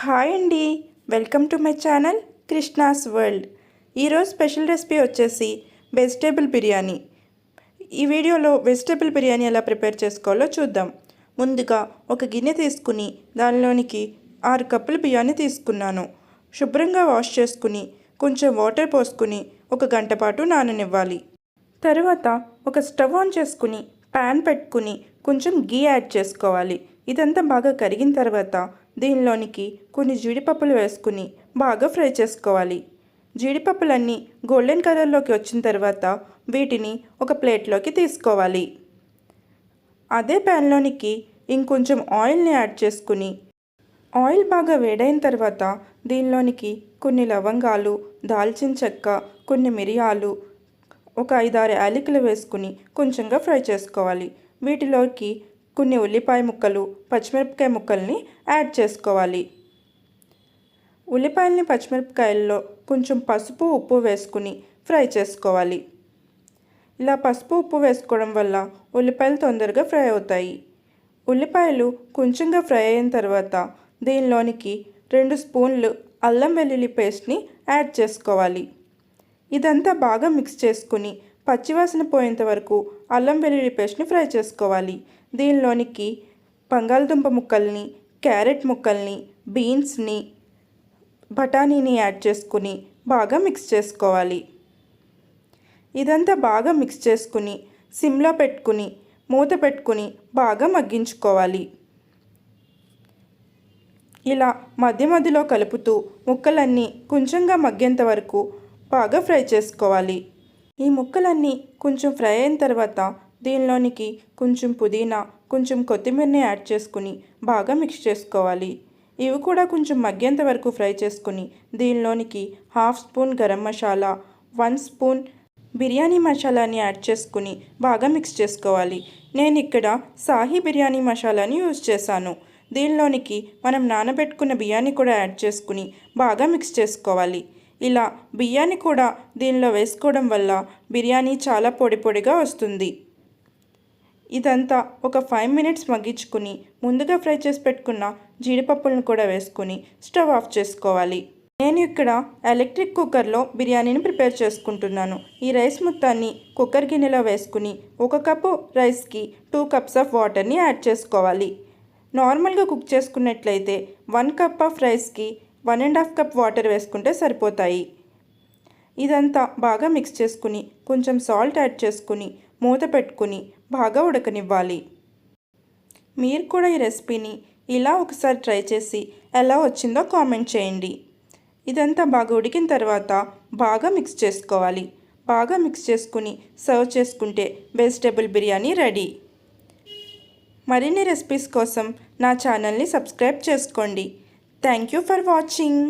Hi అండి. Welcome to my channel Krishna's world. ఈరోజు special recipe వచ్చేసి వెజిటేబుల్ బిర్యానీ. ఈ వీడియోలో వెజిటేబుల్ బిర్యానీ ఎలా ప్రిపేర్ చేసుకోవాలో చూద్దాం. ముందుగా ఒక గిన్నె తీసుకుని దానిలోనికి ఆరు కప్పులు బిర్యానీ తీసుకున్నాను. శుభ్రంగా వాష్ చేసుకుని కొంచెం వాటర్ పోసుకుని ఒక గంట పాటు నాననివ్వాలి. తరువాత ఒక స్టవ్ ఆన్ చేసుకుని ప్యాన్ పెట్టుకుని కొంచెం గీ యాడ్ చేసుకోవాలి. ఇదంతా బాగా కరిగిన తర్వాత దీనిలోనికి కొన్ని జీడిపప్పులు వేసుకుని బాగా ఫ్రై చేసుకోవాలి. జీడిపప్పులన్నీ గోల్డెన్ కలర్లోకి వచ్చిన తర్వాత వీటిని ఒక ప్లేట్లోకి తీసుకోవాలి. అదే ప్యాన్లోనికి ఇంకొంచెం ఆయిల్ని యాడ్ చేసుకుని ఆయిల్ బాగా వేడైన తర్వాత దీనిలోనికి కొన్ని లవంగాలు దాల్చిన చెక్క కొన్ని మిరియాలు ఒక ఐదారు యాలకులు వేసుకుని కొంచెంగా ఫ్రై చేసుకోవాలి. వీటిలోకి కొన్ని ఉల్లిపాయ ముక్కలు పచ్చిమిరపకాయ ముక్కల్ని యాడ్ చేసుకోవాలి. ఉల్లిపాయల్ని పచ్చిమిరపకాయల్లో కొంచెం పసుపు ఉప్పు వేసుకుని ఫ్రై చేసుకోవాలి. ఇలా పసుపు ఉప్పు వేసుకోవడం వల్ల ఉల్లిపాయలు తొందరగా ఫ్రై అవుతాయి. ఉల్లిపాయలు కొంచెంగా ఫ్రై అయిన తర్వాత దీనిలోనికి రెండు స్పూన్లు అల్లం వెల్లుల్లి పేస్ట్ని యాడ్ చేసుకోవాలి. ఇదంతా బాగా మిక్స్ చేసుకుని పచ్చివాసన పోయేంత వరకు అల్లం వెల్లుల్లి పేస్ట్ని ఫ్రై చేసుకోవాలి. దీనిలోనికి బంగాళదుంప ముక్కల్ని క్యారెట్ ముక్కల్ని బీన్స్ని బఠానీని యాడ్ చేసుకుని బాగా మిక్స్ చేసుకోవాలి. ఇదంతా బాగా మిక్స్ చేసుకుని సిమ్లో పెట్టుకుని మూత పెట్టుకుని బాగా మగ్గించుకోవాలి. ఇలా మధ్య మధ్యలో కలుపుతూ ముక్కలన్నీ కొంచెంగా మగ్గేంత వరకు బాగా ఫ్రై చేసుకోవాలి. ఈ ముక్కలన్నీ కొంచెం ఫ్రై అయిన తర్వాత దీనిలోనికి కొంచెం పుదీనా కొంచెం కొత్తిమీరని యాడ్ చేసుకుని బాగా మిక్స్ చేసుకోవాలి. ఇవి కూడా కొంచెం మగ్గేంత వరకు ఫ్రై చేసుకుని దీనిలోనికి half spoon garam masala one spoon biryani మసాలాని యాడ్ చేసుకుని బాగా మిక్స్ చేసుకోవాలి. నేను ఇక్కడ సాహీ బిర్యానీ మసాలాని యూజ్ చేశాను. దీనిలోనికి మనం నానబెట్టుకున్న బియ్యాన్ని కూడా యాడ్ చేసుకుని బాగా మిక్స్ చేసుకోవాలి. ఇలా బియ్యాన్ని కూడా దీనిలో వేసుకోవడం వల్ల బిర్యానీ చాలా పొడి పొడిగా వస్తుంది. ఇదంతా ఒక ఫైవ్ మినిట్స్ మగ్గించుకుని ముందుగా ఫ్రై చేసి పెట్టుకున్న జీడిపప్పులను కూడా వేసుకుని స్టవ్ ఆఫ్ చేసుకోవాలి. నేను ఇక్కడ ఎలక్ట్రిక్ కుక్కర్లో బిర్యానీని ప్రిపేర్ చేసుకుంటున్నాను. ఈ రైస్ మొత్తాన్ని కుక్కర్ గిన్నెలో వేసుకుని ఒక కప్పు రైస్కి టూ కప్స్ ఆఫ్ వాటర్ని యాడ్ చేసుకోవాలి. నార్మల్గా కుక్ చేసుకున్నట్లయితే వన్ కప్ ఆఫ్ రైస్కి one and half cup water వేసుకుంటే సరిపోతాయి. ఇదంతా బాగా మిక్స్ చేసుకుని కొంచెం సాల్ట్ యాడ్ చేసుకుని మూత పెట్టుకుని బాగా ఉడకనివ్వాలి. మీరు కూడా ఈ రెసిపీని ఇలా ఒకసారి ట్రై చేసి ఎలా వచ్చిందో కామెంట్ చేయండి. ఇదంతా బాగా ఉడికిన తర్వాత బాగా మిక్స్ చేసుకోవాలి. బాగా మిక్స్ చేసుకుని సర్వ్ చేసుకుంటే వెజిటేబుల్ బిర్యానీ రెడీ. మరిన్ని రెసిపీస్ కోసం నా ఛానల్ని సబ్స్క్రైబ్ చేసుకోండి. Thank you for watching.